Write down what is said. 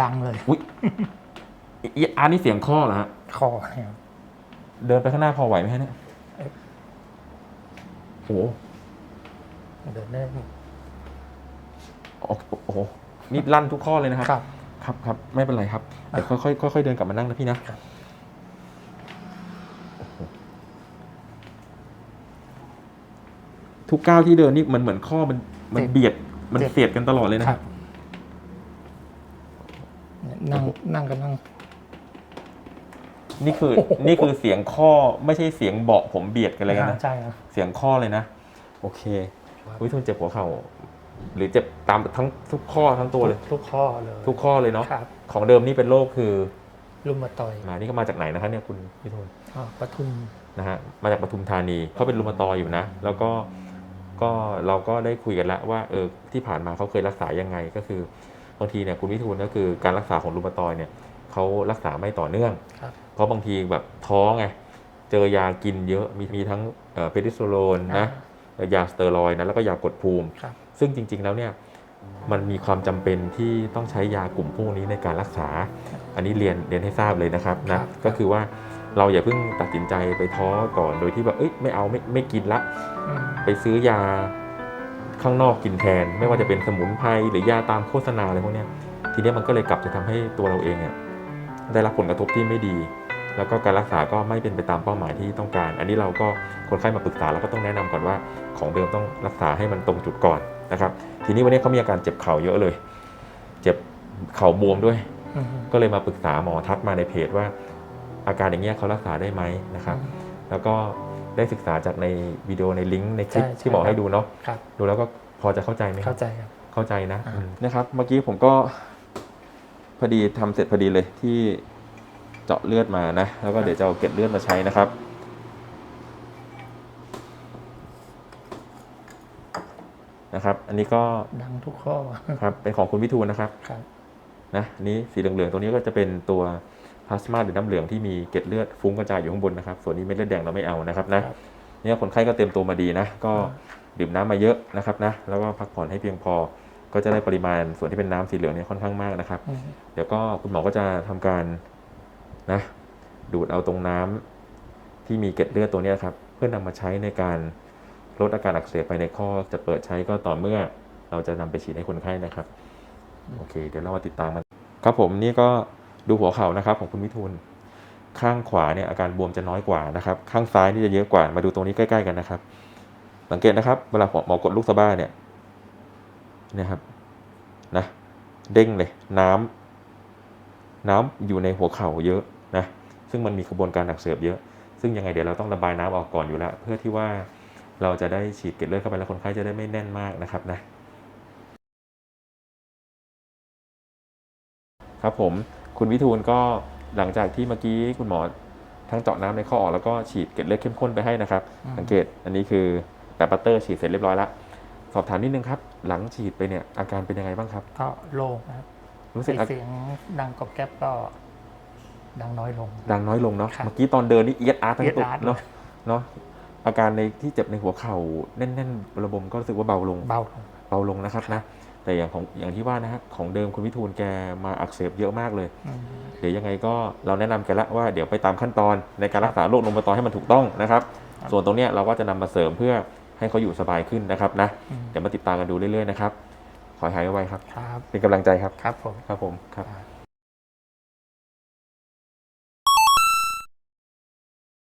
ดังเลยอุ้ยอีอาร์ตนี่เสียงข้อเหรอฮะ คอครับเดินไปข้างหน้าพอไหวไหมฮะเนี่ยเอ๊ะโอ้โหเดินได้โอ้โอ้โหนี่ลั่นทุกข้อเลยนะครับ ครับ ครับครับไม่เป็นไรครับ เดี๋ยวค่อยๆค่อยๆเดินกลับมานั่งนะพี่นะครับ โอ้โหทุกก้าวที่เดินนี่มันเหมือนข้อมันมันเบียดมันเสียดกันตลอดเลยนะครับเนี่ย นั่งนั่งก็นั่ง นี่คือนี่คือเสียงข้อไม่ใช่เสียงเบาะผมเบียดกันเลยกันนะใช่ครับเสียงข้อเลยนะ โอเคครับวิทุนเจ็บหัวเข่าหรือเจ็บตามทั้งทุกข้อทั้งตัวเลย ทุกข้อเลย ทุกข้อเลยเนาะครับของเดิมนี่เป็นโรคคือรุมาตอยด์มานี่ก็มาจากไหนนะครับเนี่ยคุณวิทุนอ่าปทุมนะฮะมาจากปทุมธานีเขาเป็นรุมาตอยอยู่นะ แล้วก็ก็เราก็ได้คุยกันแล้วว่าเออที่ผ่านมาเขาเคยรักษายังไงก็คือ บางทีเนี่ยคุณวิทูลก็คือการรักษาของรุมาตอยเนี่ยเขารักษาไม่ต่อเนื่องครับเพราะบางทีแบบท้องไงเจอยากินเยอะมีมีทั้งเอ่อเพดิโซโลนนะยาสเตียรอยด์นะแล้วก็ยากดภูมิครับซึ่งจริง ๆแล้วเนี่ยมันมีความจำเป็นที่ต้องใช้ยากลุ่มพวกนี้ในการรักษา อันนี้เรียนเรียนให้ทราบเลยนะครับครันะบก็คือว่าเราอย่าเพิ่งตัดสินใจไปท้อก่อนโดยที่แบบเอ้ยไม่เอาไม่ไม่กินละอืมไปซื้อยา ข้างนอกกินแทน ไม่ว่าจะเป็นสมุนไพรหรือยาตามโฆษณาอะไรพวกเนี้ยทีเนี้ยมันก็เลยกลับจะทำให้ตัวเราเองเนี่ยได้รับผลกระทบที่ไม่ดี แล้วก็การรักษาก็ไม่เป็นไปตามเป้าหมายที่ต้องการ อันนี้เราก็คนไข้มาปรึกษาเราก็ต้องแนะนำก่อนว่าของเดิมต้องรักษาให้มันตรงจุดก่อนนะครับ ทีนี้วันนี้เขามีอาการเจ็บเข่าเยอะเลย เจ็บเข่าบวมด้วยอืมก็เลยมาปรึกษาหมอทักมาในเพจว่า อาการอย่างเงี้ยเขารักษาได้ไหมนะครับ แล้วก็ ได้ศึกษาจากในวิดีโอในลิงก์ในคลิปใช่ที่หมอใช่ให้ดูเนาะครับ ดูแล้วก็พอจะเข้าใจไหมครัเข้าบใจครับ เข้าใจนะอ่า อืมนะครับ เมื่อกี้ผมก็พอดีทำเสร็จพอดีเลยที่เจาะเลือดมานะ แล้วก็เดี๋ยวจะเอาเกล็ดเลือดมาใช้นะครับ นะครับ อันนี้ก็ดังทุกข้อครับเป็นของคุณวิทูลนะครับ ครับนะอันนี้สีเหลืองๆตัวนี้ก็จะเป็นตัว พลาสมาหรือน้ำเหลืองที่มีเกล็ดเลือดฟุ้งกระจายอยู่ข้างบนนะครับ ส่วนนี้เม็ดเลือดแดงเราไม่เอานะครับนะครับเนี่ยคนไข้ก็เตรียมตัวมาดีนะ ก็อ่าดื่มน้ำมาเยอะนะครับนะ แล้วก็พักผ่อนให้เพียงพอ ก็จะได้ปริมาณส่วนที่เป็นน้ำสีเหลืองเนี่ยค่อนข้างมากนะครับอืมเดี๋ยวก็คุณหมอก็จะทำการนะ ดูดเอาตรงน้ำที่มีเกล็ดเลือดตัวเนี้ยครับ เพื่อนำมาใช้ในการลดอาการอักเสบไปในข้อจะเปิดใช้ก็ต่อเมื่อเราจะนำไปฉีดให้คนไข้นะครับ โอเค เดี๋ยวเรามาติดตามกันครับผมนี่ก็ ดูหัวเข่านะครับของคุณวิทูลข้างขวาเนี่ยอาการบวมจะน้อยกว่านะครับ ข้างซ้ายนี่จะเยอะกว่ามาดูตรงนี้ใกล้ ๆ กันนะครับ สังเกตนะครับ เวลาหมอกดลูกสะบ้าเนี่ยนี่ยครับนะเด้งเลยน้ำน้ำอยู่ในหัวเข่าเยอะนะซึ่งมันมีกระบวนการอักเสบเยอะ ซึ่งยังไงเดี๋ยวเราต้องระบายน้ำออกก่อนอยู่แล้ว เพื่อที่ว่าเราจะได้ฉีดเกล็ดเลือดเข้าไปแล้วคนไข้จะได้ไม่แน่นมากนะครับนะครับผม คุณวิทูลก็หลังจากที่เมื่อกี้คุณหมอทั้งเจาะน้ำในข้อออกแล้วก็ฉีดเกล็ดเลือดเข้มข้นไปให้นะครับอืมสังเกตอันนี้คือแต่ปัตเตอร์ฉีดเสร็จเรียบร้อยแล้วสอบถามนิดนึงครับ หลังฉีดไปเนี่ยอาการเป็นยังไงบ้างครับ ก็โล่งนะครับรู้สึกอาเสียงดังกรอบแก๊บก็ดังน้อยลง ดังน้อยลงเนาะครับเมื่อกี้ตอนเดินนี่เอียดอาร์ตทั้งเอี๊ยดตัวอาร์ตเนาะเนาะอาการในที่เจ็บในหัวเข่าแน่นๆระบมก็รู้สึกว่าเบาลงเบาลงเบาลงนะครับนะ แต่อย่างของอย่างที่ว่านะฮะของเดิมคุณวิทูลแกมาอักเสบเยอะมากเลยอืมเดี๋ยวยังไงก็เราแนะนำกันละว่าเดี๋ยวไปตามขั้นตอนในการรักษาโรคลมตอยให้มันถูกต้องนะครับครับ ส่วนตรงเนี้ยเราก็จะนำมาเสริมเพื่อให้เขาอยู่สบายขึ้นนะครับนะอืมเดี๋ยวมาติดตามกันดูเรื่อยๆนะครับขอให้หายไวๆครับครับ เป็นกำลังใจครับครับผมครับผมครับครับ